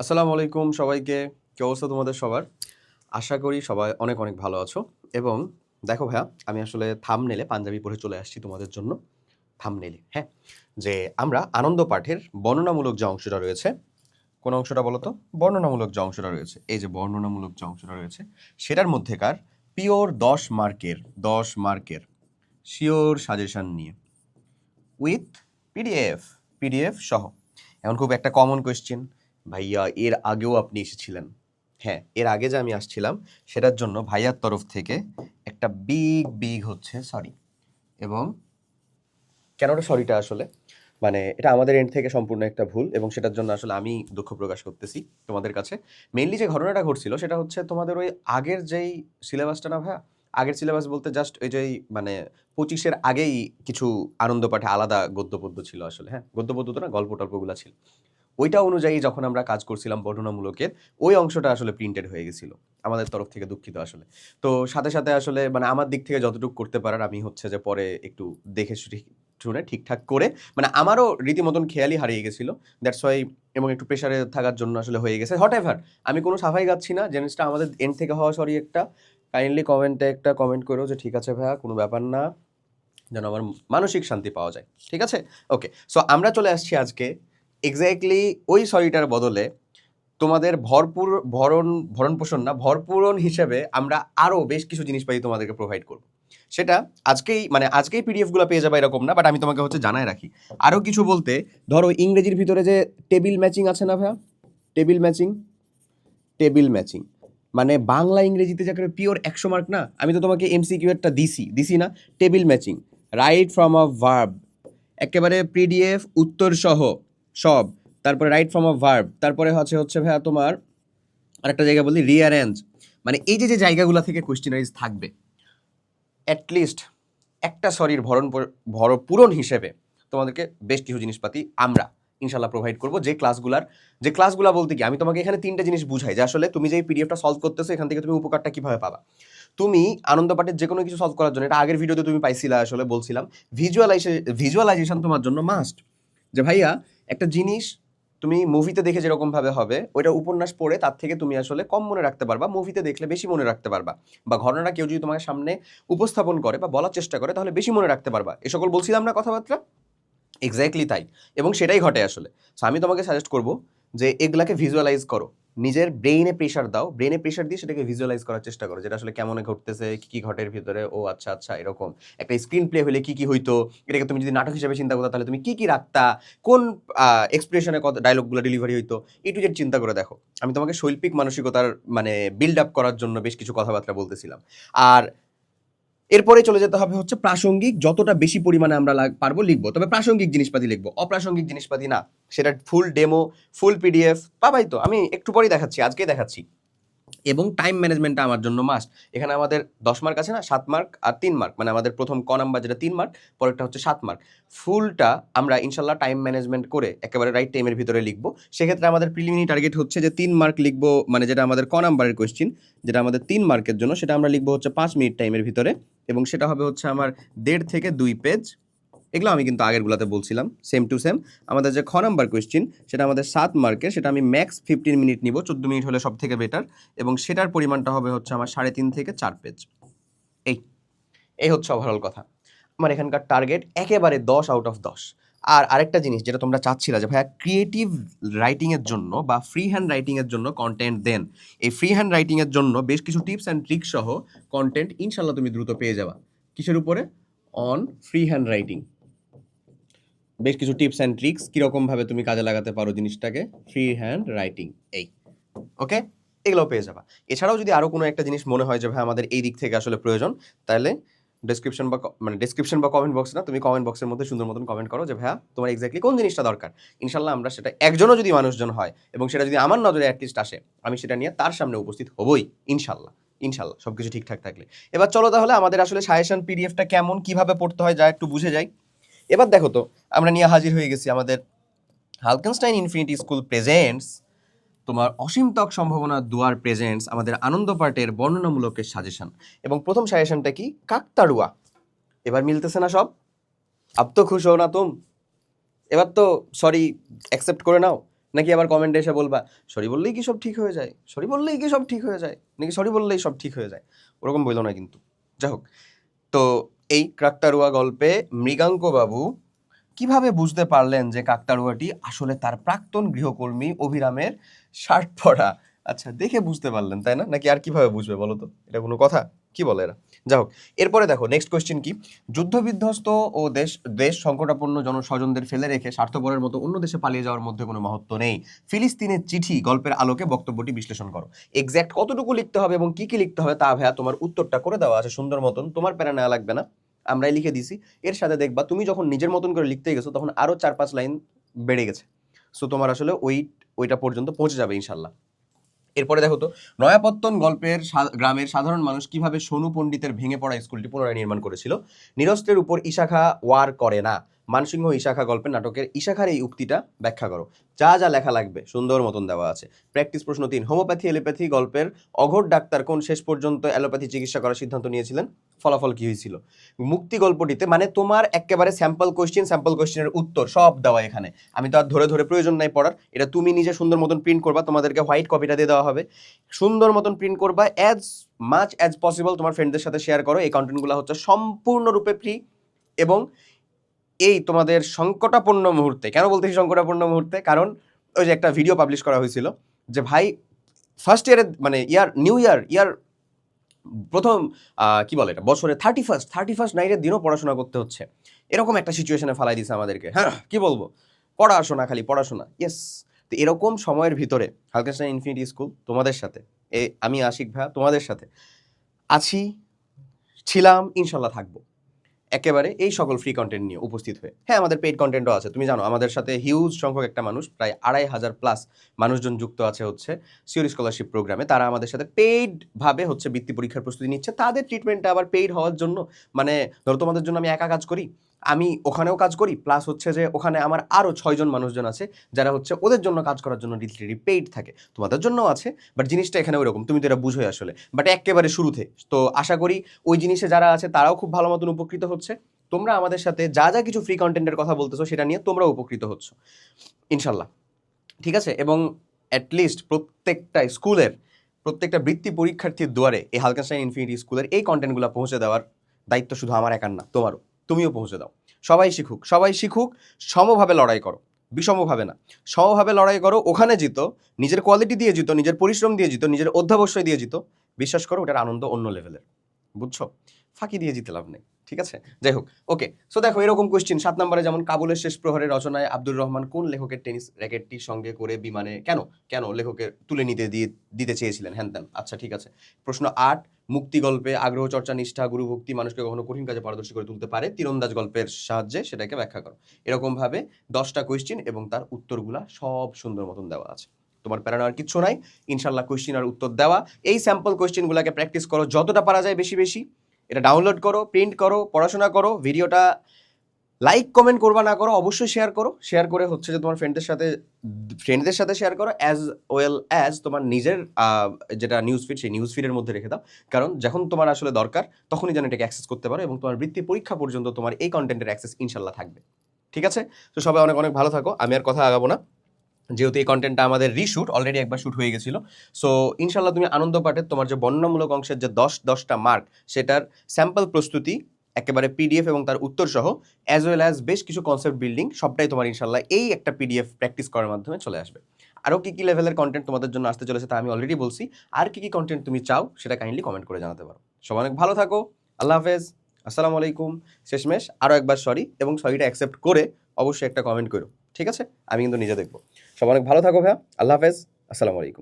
আসসালামু আলাইকুম সবাইকে। কি অবস্থা তোমাদের সবার? আশা করি সবাই অনেক অনেক ভালো আছো। এবং দেখো ভাইয়া, আমি আসলে থাম নেলে পাঞ্জাবি পড়ে চলে আসছি তোমাদের জন্য। থাম নেলে হ্যাঁ? যে আমরা আনন্দ পাঠের বর্ণনামূলক যে অংশটা রয়েছে, কোন অংশটা বলো তো? বর্ণনামূলক যে অংশটা রয়েছে। এই যে বর্ণনামূলক যে অংশটা রয়েছে, সেটার মধ্যেকার পিওর দশ মার্কের দশ মার্কের, শিওর সাজেশন নিয়ে। উইথ পিডিএফ পিডিএফ সহ। এখন খুব একটা কমন কোয়েশ্চেন ভাইয়া, এর আগেও আপনি এসেছিলেন। হ্যাঁ এর আগে যে আমি আসছিলাম, সেটার জন্য ভাইয়ার তরফ থেকে একটা বিগ বিগ হচ্ছে সরি এবং কেন ওটা সরিটা আসলে? মানে এটা আমাদের এন্ড থেকে সম্পূর্ণ একটা ভুল এবং সেটার জন্য আসলে আমি দুঃখ প্রকাশ করতেছি তোমাদের কাছে। মেইনলি যে ঘটনাটা ঘটছিল, সেটা হচ্ছে তোমাদের ওই আগের যেই সিলেবাসটা না ভাইয়া? আগের সিলেবাস বলতে জাস্ট ওই যেই মানে পঁচিশের আগেই কিছু আনন্দ পাঠে আলাদা গদ্য পদ্য ছিল আসলে হ্যাঁ? গদ্য পদ্য তো না গল্প টল্পগুলো ছিল। ওইটা অনুযায়ী যখন আমরা কাজ করছিলাম বর্ণনামূলকের, ওই অংশটা আসলে প্রিন্টেড হয়ে গেছিল, আমাদের তরফ থেকে দুঃখিত আসলে। তো সাথে সাথে আসলে মানে আমার দিক থেকে যতটুকু করতে পারার, আমি হচ্ছে যে পরে একটু দেখে শুনে- ঠিকঠাক করে মানে আমারও রীতিমতন খেয়ালই হারিয়ে গেছিল। দ্যাটস ওয়াই এবং একটু প্রেশারে থাকার জন্য আসলে হয়ে গেছে। হট এভার আমি কোনো সাফাই গাচ্ছি না জিনিসটা আমাদের এন্ড থেকে হওয়া সরি একটা। কাইন্ডলি কমেন্টে একটা কমেন্ট করো যে, ঠিক আছে ভাইয়া, কোনো ব্যাপার না। যেন আমার মানসিক শান্তি পাওয়া যায়। ঠিক আছে? ওকে সো আমরা চলে আসছি আজকে এক্স্যাক্টলি ওই সরিটার বদলে তোমাদের ভরপুর ভরণ ভরণ পোষণ না, ভরপূরণ হিসেবে আমরা আরও বেশ কিছু জিনিসপাতি তোমাদেরকে প্রোভাইড করব। সেটা আজকেই মানে আজকেই পিডিএফগুলো পেয়ে যাবে এরকম না বাট আমি তোমাকে হচ্ছে জানায় রাখি। আরও কিছু বলতে, ধরো ইংরেজির ভিতরে যে টেবিল ম্যাচিং আছে না ভাইয়া? টেবিল ম্যাচিং টেবিল ম্যাচিং মানে বাংলা ইংরেজিতে যাকে পিওর একশো মার্ক না, আমি তো তোমাকে এমসিকিউ একটা দিছি দিছি না table matching right from a verb একেবারে পিডিএফ উত্তর সহ সব। তারপরে রাইট ফ্রম আ ভার্ব তারপরে হচ্ছে হচ্ছে ভাইয়া তোমার আরেকটা জায়গা বলি রিয়ারেঞ্জ মানে এই যে যে জায়গাগুলো থেকে কোয়েশ্চেনারিজ থাকবে অ্যাটলিস্ট একটা সরির ভরণ ভর পূরণ হিসেবে তোমাদেরকে বেশ কিছু জিনিসপাতি আমরা ইনশাল্লাহ প্রোভাইড করব যে ক্লাসগুলার যে ক্লাসগুলো বলতে কি আমি তোমাকে এখানে তিনটা জিনিস বুঝাই, যে আসলে তুমি যে পিডিএফটা সলভ করতেছো, এখান থেকে তুমি উপকারটা কীভাবে পাবা। তুমি আনন্দ পাঠের যে কোনো কিছু সলভ করার জন্য, এটা আগের ভিডিওতে তুমি পাইছিলা, আসলে বলছিলাম ভিজুয়ালাইজে ভিজুয়ালাইজেশন তোমার জন্য মাস্ট যে ভাইয়া একটা জিনিস তুমি মুভিতে দেখে যেরকমভাবে হবে, ওইটা উপন্যাস পড়ে তার থেকে তুমি আসলে কম মনে রাখতে পারবা মুভিতে দেখলে বেশি মনে রাখতে পারবা। বা ঘটনাটা কেউ যদি তোমাকে সামনে উপস্থাপন করে বা বলার চেষ্টা করে তাহলে বেশি মনে রাখতে পারবা। এ সকল বলছিলাম না কথাবার্তা? এক্স্যাক্টলি তাই। এবং সেটাই ঘটে আসলে। সো আমি তোমাকে সাজেস্ট করব যে এগুলাকে ভিজুয়ালাইজ করো। নিজের ব্রেইনে প্রেশার দাও ব্রেইনে প্রেশার দিয়ে সেটাকে ভিজুয়ালাইজ করার চেষ্টা করো, যেটা আসলে কেমন ঘটতেছে, কি কি ঘটের ভিতরে, ও আচ্ছা আচ্ছা এরকম। একটা স্ক্রিন প্লে হলে কি কি হইতো, এটাকে তুমি যদি নাটক হিসেবে চিন্তা করো তাহলে তুমি কি কি রাখতা, কোন এক্সপ্রেশনে কত ডায়লগগুলো ডেলিভারি হইতো এটু যে চিন্তা করে দেখো। আমি তোমাকে শৈল্পিক মানসিকতার মানে বিল্ড আপ করার জন্য বেশ কিছু কথাবার্তা বলতেছিলাম। আর এরপরে চলে যেতে হবে হচ্ছে প্রাসঙ্গিক, যতটা বেশি পরিমাণে আমরা পারব লিখব। তবে প্রাসঙ্গিক জিনিসপাতি লিখব। অপ্রাসঙ্গিক জিনিসপাতি না, সেটা ফুল ডেমো ফুল পিডিএফ পাবাই তো, আমি একটু পরেই দেখাচ্ছি, আজকেই দেখাচ্ছি। এবং টাইম ম্যানেজমেন্টটা আমার জন্য মাস্ট এখানে আমাদের দশ মার্ক আছে না? সাত মার্ক আর তিন মার্ক মানে আমাদের প্রথম ক নাম্বার যেটা তিন মার্ক পরেরটা হচ্ছে সাত মার্ক ফুলটা আমরা ইনশাল্লাহ টাইম ম্যানেজমেন্ট করে একেবারে রাইট টাইমের ভিতরে লিখব। সেক্ষেত্রে আমাদের প্রিলিমিনারি টার্গেট হচ্ছে যে তিন মার্ক লিখব মানে যেটা আমাদের ক নাম্বারের কোয়েশ্চেন যেটা আমাদের তিন মার্কের জন্য, সেটা আমরা লিখব হচ্ছে পাঁচ মিনিট টাইমের ভিতরে এবং সেটা হবে হচ্ছে আমার দেড় থেকে দুই পেজ এগুলো আমি কিন্তু আগেরগুলোতে বলছিলাম সেম টু সেম আমাদের যে খ নাম্বার কোয়েশ্চেন সেটা আমাদের সাত মার্কের সেটা আমি ম্যাক্স ফিফটিন মিনিট নিব, চোদ্দ মিনিট হলে সব থেকে বেটার এবং সেটার পরিমাণটা হবে হচ্ছে আমার সাড়ে তিন থেকে চার পেজ এই এই হচ্ছে ওভারঅল কথা। আমার এখানকার টার্গেট একেবারে দশ আউট অফ দশ। আর আরেকটা জিনিস যেটা তোমরা চাচ্ছিলা যে, ভাইয়া ক্রিয়েটিভ রাইটিংয়ের জন্য বা ফ্রি হ্যান্ড রাইটিংয়ের জন্য কন্টেন্ট দেন। এই ফ্রি হ্যান্ড রাইটিংয়ের জন্য বেশ কিছু টিপস অ্যান্ড ট্রিক সহ কন্টেন্ট ইনশাল্লাহ তুমি দ্রুত পেয়ে যাবা। কিসের উপরে? অন ফ্রি হ্যান্ড রাইটিং বেশ কিছু টিপস অ্যান্ড ট্রিক্স কীরকমভাবে তুমি কাজে লাগাতে পারো জিনিসটাকে। ফ্রি হ্যান্ড রাইটিং এই। ওকে এগুলোও পেয়ে যাবা। এছাড়াও যদি আরও কোনো একটা জিনিস মনে হয় যে, ভাই, আমাদের এই দিক থেকে আসলে প্রয়োজন, তাহলে ডেসক্রিপশন বা মানে ডেসক্রিপশন বা কমেন্ট বক্স না, তুমি কমেন্ট বক্সের মধ্যে সুন্দর মতন কমেন্ট করো যে, ভাইয়া, তোমার এক্স্যাক্টলি কোন জিনিসটা দরকার? ইনশাল্লাহ আমরা সেটা, একজনও যদি মানুষজন হয় এবং সেটা যদি আমার নজরে অ্যাটলিস্ট আসে, আমি সেটা নিয়ে তার সামনে উপস্থিত হবই, ইনশাল্লাহ। ইনশাল্লাহ সব কিছু ঠিকঠাক থাকলে। এবার চলো তাহলে আমাদের আসলে সাজেশন পিডিএফটা কেমন, কীভাবে পড়তে হয়, যা একটু বুঝে যাই। এবার দেখো তো, আমরা নিয়ে হাজির হয়ে গেছি আমাদের হালকেনস্টাইন ইনফিনিটি স্কুল প্রেজেন্টস তোমার অসীমতক সম্ভাবনা দুয়ার প্রেজেন্টস আমাদের আনন্দ পার্টের বর্ণনামূলকের সাজেশন এবং প্রথম সাজেশনটা কি? কাকতাড়ুয়া। এবার মিলতেছে না সব? আপ তো খুশ হও না তুম। এবার তো সরি অ্যাকসেপ্ট করে নাও। নাকি আবার কমেন্টে এসে বলবা সরি বললেই কি সব ঠিক হয়ে যায়? সরি বললেই কি সব ঠিক হয়ে যায়? নাকি সরি বললেই সব ঠিক হয়ে যায়? ওরকম বলল না কিন্তু। যাই হোক, তো এই কাকতারুয়া গল্পে মৃগাঙ্ক বাবু কীভাবে বুঝতে পারলেন যে কাকতারুয়াটি আসলে তার প্রাক্তন গৃহকর্মী অভিরামের শার্ট পরা? আচ্ছা দেখে বুঝতে পারলেন, তাই না? নাকি আর কীভাবে বুঝবে বলো তো? এটা কোনো কথা? কি বলে এরা? যাই হোক, এরপরে দেখো নেক্সট কোয়েশ্চেন কি? যুদ্ধবিধ্বস্ত ও দেশ দেশ সংকটাপন্ন জনস্বজনদের ফেলে রেখে স্বার্থপরের মতো অন্য দেশে পালিয়ে যাওয়ার মধ্যে কোনো মহত্ব নেই। ফিলিস্তিনের চিঠি গল্পের আলোকে বক্তব্যটি বিশ্লেষণ করো। এক্স্যাক্ট কতটুকু লিখতে হবে এবং কি কি লিখতে হবে তা ভাইয়া তোমার উত্তরটা করে দেওয়া আছে সুন্দর মতন। তোমার প্যারা নেওয়া লাগবে না, আমরাই লিখে দিছি। এর সাথে দেখবা, তুমি যখন নিজের মতন করে লিখতে গেছো, তখন আরও চার পাঁচ লাইন বেড়ে গেছে। সো তোমার আসলে ওই, ওইটা পর্যন্ত পৌঁছে যাবে ইনশাল্লাহ। এরপরে দেখো তো, নয়াপত্তন গল্পের গ্রামের সাধারণ মানুষ কীভাবে সোনু পণ্ডিতের ভেঙে পড়া স্কুলটি পুনরায় নির্মাণ করেছিল? নিরস্ত্রের উপর ইশাখা ওয়ার করে না। মানসিংহ ইশাখা গল্পের নাটকের ইশাখার এই উক্তিটা ব্যাখ্যা করো। যা যা লেখা লাগবে, সুন্দর মতন দেওয়া আছে। প্র্যাকটিস প্রশ্ন তিন, হোমিওপ্যাথি, এলোপ্যাথি গল্পের অঘোর ডাক্তার কোন শেষ পর্যন্ত অ্যালোপ্যাথি চিকিৎসা করার সিদ্ধান্ত নিয়েছিলেন? ফলাফল কি হয়েছিল? মুক্তি গল্পটিতে মানে তোমার একেবারে স্যাম্পল কোশ্চেন স্যাম্পল কোশ্চেনের উত্তর সব দেওয়া এখানে। আমি তো আর ধরে ধরে প্রয়োজন নাই পড়ার। এটা তুমি নিজে সুন্দর মতন প্রিন্ট করবা, তোমাদেরকে হোয়াইট কপিটা দিয়ে দেওয়া হবে। সুন্দর মতন প্রিন্ট করবা অ্যাজ মাচ অ্যাজ পসিবল তোমার ফ্রেন্ডদের সাথে শেয়ার করো। এই কন্টেন্টগুলো হচ্ছে সম্পূর্ণরূপে ফ্রি এবং এই তোমাদের সংকটাপন্ন মুহূর্তে, কেন বলতেছি সংকটাপন্ন মুহূর্তে? কারণ ওই যে একটা ভিডিও পাবলিশ করা হয়েছিল যে ভাই ফার্স্ট ইয়ারে মানে ইয়ার নিউ ইয়ার ইয়ার প্রথম কি বলে এটা? বছরে থার্টি ফার্স্ট থার্টি ফার্স্ট নাইটের দিনও পড়াশোনা করতে হচ্ছে। এরকম একটা সিচুয়েশনে ফেলাই দিছে আমাদেরকে। হ্যাঁ কি বলব? পড়াশোনা খালি, পড়াশোনা। ইয়েস তো এরকম সময়ের ভিতরে হালকাস্টাইন ইনফিনিটি স্কুল তোমাদের সাথে, এ, আমি আশিক ভাইয়া তোমাদের সাথে আছি, ছিলাম, ইনশাল্লাহ থাকব। একেবারে এই সকল ফ্রি কন্টেন্ট নিয়ে উপস্থিত হয়ে। হ্যাঁ আমাদের পেইড কন্টেন্টও আছে। তুমি জানো, আমাদের সাথে হিউজ সংখ্যক একটা মানুষ, প্রায় আড়াই হাজার প্লাস মানুষজন যুক্ত আছে হচ্ছে সিওর স্কলারশিপ প্রোগ্রামে তারা আমাদের সাথে পেইডভাবে হচ্ছে বৃত্তি পরীক্ষার প্রস্তুতি নিচ্ছে। তাদের ট্রিটমেন্টটা আবার পেইড হওয়ার জন্য মানে ধরো তোমাদের জন্য আমি একা কাজ করি আমি ওখানেও কাজ করি প্লাস হচ্ছে যে ওখানে আমার আরও ছয়জন মানুষজন আছে, যারা হচ্ছে ওদের জন্য কাজ করার জন্য লিটারি পেইড থাকে। তোমাদের জন্যও আছে বাট জিনিসটা এখানে ওইরকম, তুমি তো এটা বুঝোই আসলে। বাট একেবারে শুরুতে, তো আশা করি ওই জিনিসে যারা আছে তারাও খুব ভালো মতন উপকৃত হচ্ছে। তোমরা আমাদের সাথে যা যা কিছু ফ্রি কন্টেন্টের কথা বলতেছো, সেটা নিয়ে তোমরা উপকৃত হচ্ছ। ইনশাল্লাহ। ঠিক আছে? এবং অ্যাটলিস্ট প্রত্যেকটা স্কুলের, প্রত্যেকটা বৃত্তি পরীক্ষার্থীর দুয়ারে এই হালকাস্টাইন ইনফিনিটি স্কুলের এই কন্টেন্টগুলো পৌঁছে দেওয়ার দায়িত্ব শুধু আমার একার না, তোমারও। তুমিও পৌঁছে দাও। সবাই শিখুক সবাই শিখুক, সমভাবে লড়াই করো। বিষমভাবে না। সমভাবে লড়াই করো, ওখানে জিতো, নিজের কোয়ালিটি দিয়ে জিতো, নিজের পরিশ্রম দিয়ে জিতো, নিজের অধ্যাবসায় দিয়ে জিতো। বিশ্বাস করো, ওটার আনন্দ অন্য লেভেলের বুঝছ? ফাঁকি দিয়ে জিতে লাভ নেই, ঠিক আছে? যাই হোক ওকে সো দেখো, এরকম কোশ্চেন সাত নম্বরে যেমন কাবুলের শেষ প্রহরে রচনায় আব্দুর রহমান কোন লেখকের টেনিস র্যাকেটটির সঙ্গে করে বিমানে, কেন? কেন লেখকের তুলে নিতে দিয়ে, দিতে চেয়েছিলেন? হ্যান আচ্ছা ঠিক আছে। প্রশ্ন আট মুক্তি গল্পে আগ্রহ, চর্চা, নিষ্ঠা গুরুভক্তি মানুষকে কখনো কঠিন কাজে পারদর্শী করে তুলতে পারে? তীরন্দাজ গল্পের সাহায্যে সেটাকে ব্যাখ্যা করো। এরকমভাবে দশটা কোয়েশ্চিন এবং তার উত্তরগুলা সব সুন্দর মতন দেওয়া আছে। তোমার প্যারা আর কিচ্ছু নাই। ইনশাল্লাহ কোয়েশ্চিন আর উত্তর দেওয়া। এই স্যাম্পল কোয়েশ্চেনগুলোকে প্র্যাকটিস করো। যতটা পারা যায় বেশি বেশি। এটা ডাউনলোড করো প্রিন্ট করো, পড়াশোনা করো ভিডিওটা লাইক কমেন্ট করবা, না করো, অবশ্যই শেয়ার করো। শেয়ার করে হচ্ছে যে তোমার ফ্রেন্ডদের সাথে ফ্রেন্ডদের সাথে শেয়ার করো অ্যাজ ওয়েল অ্যাজ তোমার নিজের যেটা নিউজ ফিড সেই নিউজ ফিডের মধ্যে রেখে দাও। কারণ যখন তোমার আসলে দরকার, তখনই যেন এটাকে অ্যাক্সেস করতে পারো এবং তোমার বৃত্তি পরীক্ষা পর্যন্ত তোমার এই কন্টেন্টের অ্যাক্সেস ইনশাল্লাহ থাকবে। ঠিক আছে? তো সবাই অনেক অনেক ভালো থাকো। আমি আর কথা আগাবো না। যেহেতু এই কন্টেন্টটা আমাদের রিশুট অলরেডি একবার শুট হয়ে গেছিল। সো ইনশাল্লাহ তুমি আনন্দ পাঠের তোমার যে বর্ণনামূলক অংশের যে দশ, দশটা মার্ক সেটার স্যাম্পল প্রস্তুতি একেবারে পিডিএফ এবং তার উত্তর সহ অ্যাজ ওয়েল অ্যাজ বেশ কিছু কনসেপ্ট বিল্ডিং সবটাই তোমার ইনশাল্লাহ এই একটা পিডিএফ প্র্যাকটিস করার মাধ্যমে চলে আসবে। আরও কী কী লেভেলের কন্টেন্ট তোমাদের জন্য আসতে চলেছে তা আমি অলরেডি বলছি। আর কী কী কন্টেন্ট তুমি চাও সেটা কাইন্ডলি কমেন্ট করে জানাতে পারো। সবাই অনেক ভালো থাকো, আল্লাহ হাফেজ, আসসালামু আলাইকুম, শেষমেশ আরও একবার সরি এবং সরিটা অ্যাকসেপ্ট করে অবশ্যই একটা কমেন্ট করো, ঠিক আছে? আমি কিন্তু নিজে দেখব। সবাই অনেক ভালো থাকো ভাইয়া, আল্লাহ হাফেজ, আসসালামু আলাইকুম।